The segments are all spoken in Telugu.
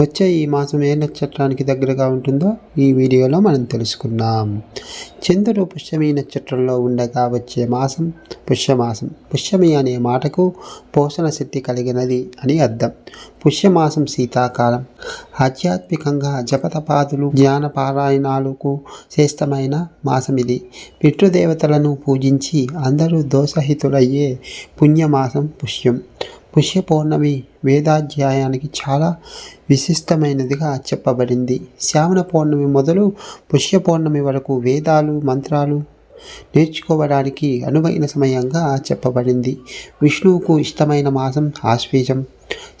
వచ్చే ఈ మాసం ఏ నక్షత్రానికి దగ్గరగా ఉంటుందో ఈ వీడియోలో మనం తెలుసుకుందాం. చంద్రుడు పుష్యమి నక్షత్రంలో ఉండగా వచ్చే మాసం పుష్యమాసం. పుష్యమి అనే మాటకు పోషణ శక్తి కలిగినది అని అర్థం. పుష్యమాసం శీతాకాలం. ఆధ్యాత్మికంగా జపతపాదులు జ్ఞాన పారాయణాలకు శ్రేష్టమైన మాసం ఇది. పితృదేవతలను పూజించి అందరూ దోషహితులయ్యే పుణ్యమాసం పుష్యం. పుష్య పౌర్ణమి వేదాధ్యాయానికి చాలా విశిష్టమైనదిగా చెప్పబడింది. శ్రావణ పౌర్ణమి మొదలు పుష్య పౌర్ణమి వరకు వేదాలు మంత్రాలు నేర్చుకోవడానికి అనువైన సమయంగా చెప్పబడింది. విష్ణువుకు ఇష్టమైన మాసం ఆశ్వేజం.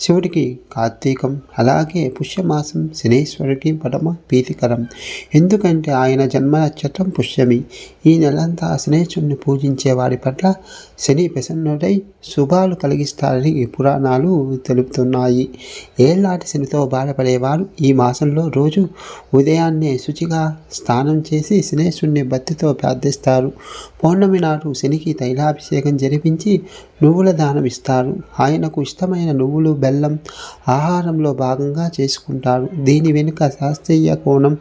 శివుడికి కార్తీకం అలాగే పుష్యమాసం శనేశ్వరుడికి పరమ ప్రీతికరం. ఎందుకంటే ఆయన జన్మ నక్షత్రం పుష్యమి. ఈ నెలంతా శనేశ్వరుని పూజించే వారి పట్ల శని ప్రసన్నుడై శుభాలు కలిగిస్తారని పురాణాలు తెలుపుతున్నాయి. ఏళ్ళాటి శనితో బాధపడేవారు ఈ మాసంలో రోజు ఉదయాన్నే శుచిగా స్నానం చేసి శనేశ్వరుని భక్తితో ప్రార్థిస్తారు. పౌర్ణమి నాడు శనికి తైలాభిషేకం జరిపించి నువ్వుల దానం ఇస్తారు. ఆయనకు ఇష్టమైన నువ్వులు బెల్లం ఆహారంలో భాగంగా చేసుకుంటారు. దీని వెనుక శాస్త్రీయ కోణం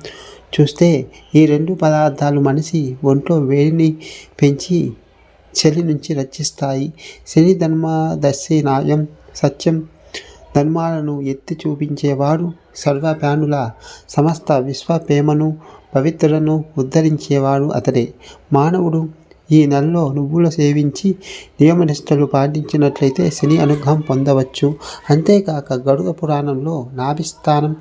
చూస్తే ఈ రెండు పదార్థాలు మనిషి ఒంట్లో వేడిని పెంచి చలి నుంచి రక్షిస్తాయి శని ధర్మదర్శి నాయం న్యాయం సత్యం. ధర్మాలను ఎత్తి చూపించేవాడు సర్వప్రాణుల సమస్త విశ్వప్రేమను పవిత్రను ఉద్ధరించేవాడు అతడే. మానవుడు ఈ నెలలో నువ్వులు సేవించి నియమనిష్టలు పాటించినట్లయితే శని అనుగ్రహం పొందవచ్చు. అంతేకాక గరుడ పురాణంలో నాభిస్థానం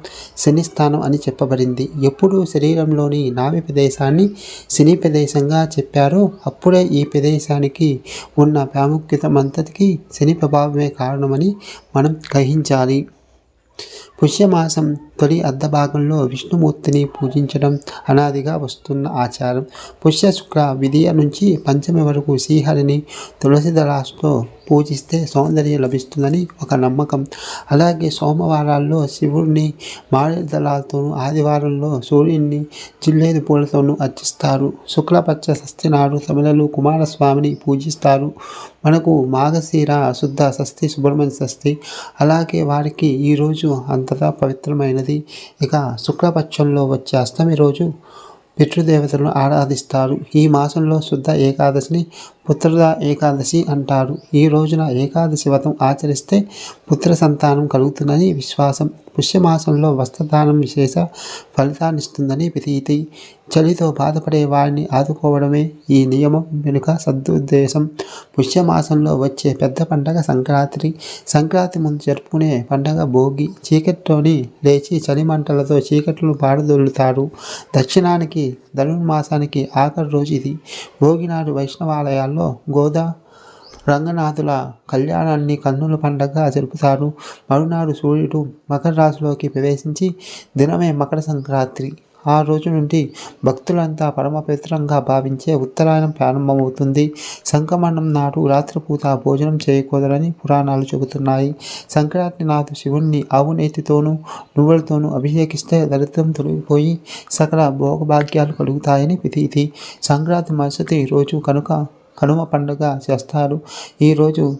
శని స్థానం అని చెప్పబడింది. ఎప్పుడు శరీరంలోని నాభి ప్రదేశాన్ని శని ప్రదేశంగా చెప్పారో అప్పుడే ఈ ప్రదేశానికి ఉన్న ప్రాముఖ్యత అంతటికి శని ప్రభావమే కారణమని మనం గ్రహించాలి. పుష్యమాసం తొలి అర్ధ భాగంలో విష్ణుమూర్తిని పూజించడం అనాదిగా వస్తున్న ఆచారం. పుష్య శుక్ల విధియ నుంచి పంచమి వరకు శ్రీహరిని తులసి దళాస్తో పూజిస్తే సౌందర్యం లభిస్తుందని ఒక నమ్మకం. అలాగే సోమవారాల్లో శివుడిని మారేడు దళాలతోనూ ఆదివారంలో సూర్యుడిని చిల్లేది పూలతోనూ అర్చిస్తారు. శుక్లపక్ష సస్తినాడు నాడు తమిళలు కుమారస్వామిని పూజిస్తారు. మనకు మాఘశీర శుద్ధ షష్ఠి సుబ్రహ్మణ్య షష్ఠి అలాగే వారికి ఈరోజు అంతటా పవిత్రమైనది. ఇక శుక్లపక్షంలో వచ్చే అష్టమి రోజు పితృదేవతలను ఆరాధిస్తారు. ఈ మాసంలో శుద్ధ ఏకాదశిని పుత్రుల ఏకాదశి అంటారు. ఈ రోజున ఏకాదశి వ్రతం ఆచరిస్తే పుత్ర సంతానం కలుగుతుందని విశ్వాసం. పుష్యమాసంలో వస్త్రదానం విశేష ఫలితాన్నిస్తుందని ప్రతీతి. చలితో బాధపడే వారిని ఆదుకోవడమే ఈ నియమం వెనుక సద్దుద్దేశం పుష్యమాసంలో వచ్చే పెద్ద పండగ సంక్రాంతి. సంక్రాంతి ముందు జరుపుకునే పండగ భోగి. చీకటితోని లేచి చలిమంటలతో చీకట్లు పాడదొల్లుతారు దక్షిణానికి ధనుర్మాసానికి ఆఖరి రోజు ఇది. భోగినాడు వైష్ణవాలయాలు వైష్ణవాలయాల్లో గోదా రంగనాథుల కళ్యాణాన్ని కన్నుల పండగగా జరుపుతారు. మరునాడు సూర్యుడు మకర రాశిలోకి ప్రవేశించి దినమే మకర సంక్రాంతి. ఆ రోజు నుండి భక్తులంతా పరమపవిత్రంగా భావించే ఉత్తరాయణం ప్రారంభమవుతుంది. సంక్రమణం నాడు రాత్రిపూట భోజనం చేయకూడదని పురాణాలు చెబుతున్నాయి. సంక్రాంతి నాడు శివుణ్ణి ఆవునేతితోనూ నువ్వులతోనూ అభిషేకిస్తే దరిద్రం తొలగిపోయి సకల భోగభాగ్యాలు కలుగుతాయని ప్రతీతి. సంక్రాంతి మరుసటి రోజు కనుక కనుమ పండుగ చేస్తారు. ఈరోజు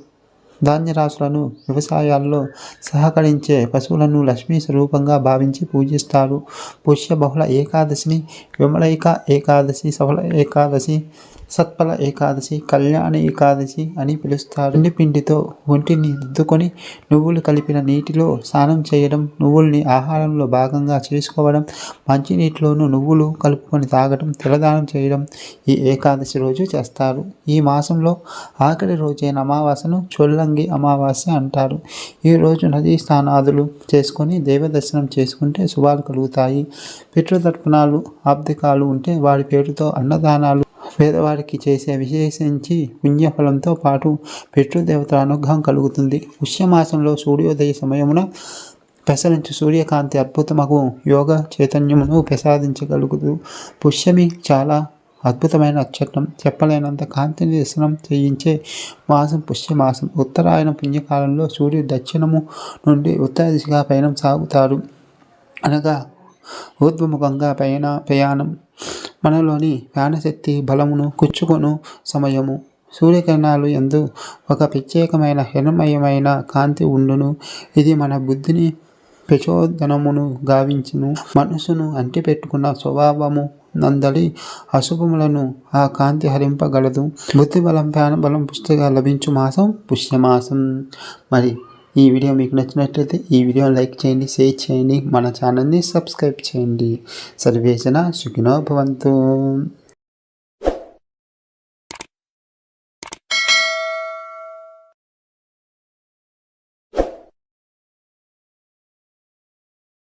ధాన్యరాశులను వ్యవసాయాల్లో సహకరించే పశువులను లక్ష్మీ స్వరూపంగా భావించి పూజిస్తారు. పుష్య బహుళ ఏకాదశిని విమలైక ఏకాదశి సఫల ఏకాదశి సత్ఫల ఏకాదశి కళ్యాణ ఏకాదశి అని పిలుస్తారు. పిండి పిండితో ఒంటిని రుద్దుకొని నువ్వులు కలిపిన నీటిలో స్నానం చేయడం నువ్వుల్ని ఆహారంలో భాగంగా చేసుకోవడం మంచినీటిలోనూ నువ్వులు కలుపుకొని తాగడం తెలదానం చేయడం ఈ ఏకాదశి రోజు చేస్తారు. ఈ మాసంలో ఆఖరి రోజైన అమావాస్యను చొల్లంగి అమావాస్య అంటారు. ఈ రోజు నదీ స్నానాదులు చేసుకొని దేవ దర్శనం చేసుకుంటే శుభాలు కలుగుతాయి. పితృతర్పణాలు ఆబ్దికాలు ఉంటే వారి పేరుతో అన్నదానాలు పేదవారికి చేసే విశేషించి పుణ్యఫలంతో పాటు పితృదేవతల అనుగ్రహం కలుగుతుంది. పుష్యమాసంలో సూర్యోదయ సమయమున ప్రసరించు సూర్యకాంతి అద్భుతమగు యోగ చైతన్యమును ప్రసాదించగలుగుతూ పుష్యమి చాలా అద్భుతమైన నక్షత్రం. చెప్పలేనంత కాంతిని దర్శనం చేయించే మాసం పుష్యమాసం. ఉత్తరాయణ పుణ్యకాలంలో సూర్యుడు దక్షిణము నుండి ఉత్తర దిశగా పయనం సాగుతారు అనగా ఊర్ధ్వముఖంగా పయన ప్రయాణం. మనలోని ప్రాణశక్తి బలమును కుచ్చుకొను సమయము. సూర్యకిరణాలు ఎందు ఒక ప్రత్యేకమైన హిరణమయమైన కాంతి ఉండును. ఇది మన బుద్ధిని ప్రచోదనమును గావించును. మనసును అంటిపెట్టుకున్న స్వభావము నందలి అశుభములను ఆ కాంతి హరింపగలదు. బుద్ధిబలం బలం పుష్టిగా లభించు మాసం పుష్యమాసం. మరి ఈ వీడియో మీకు నచ్చినట్లయితే ఈ వీడియో లైక్ చేయండి షేర్ చేయండి మన ఛానల్ని సబ్స్క్రైబ్ చేయండి. సర్వేజన సుఖినో భవంతు.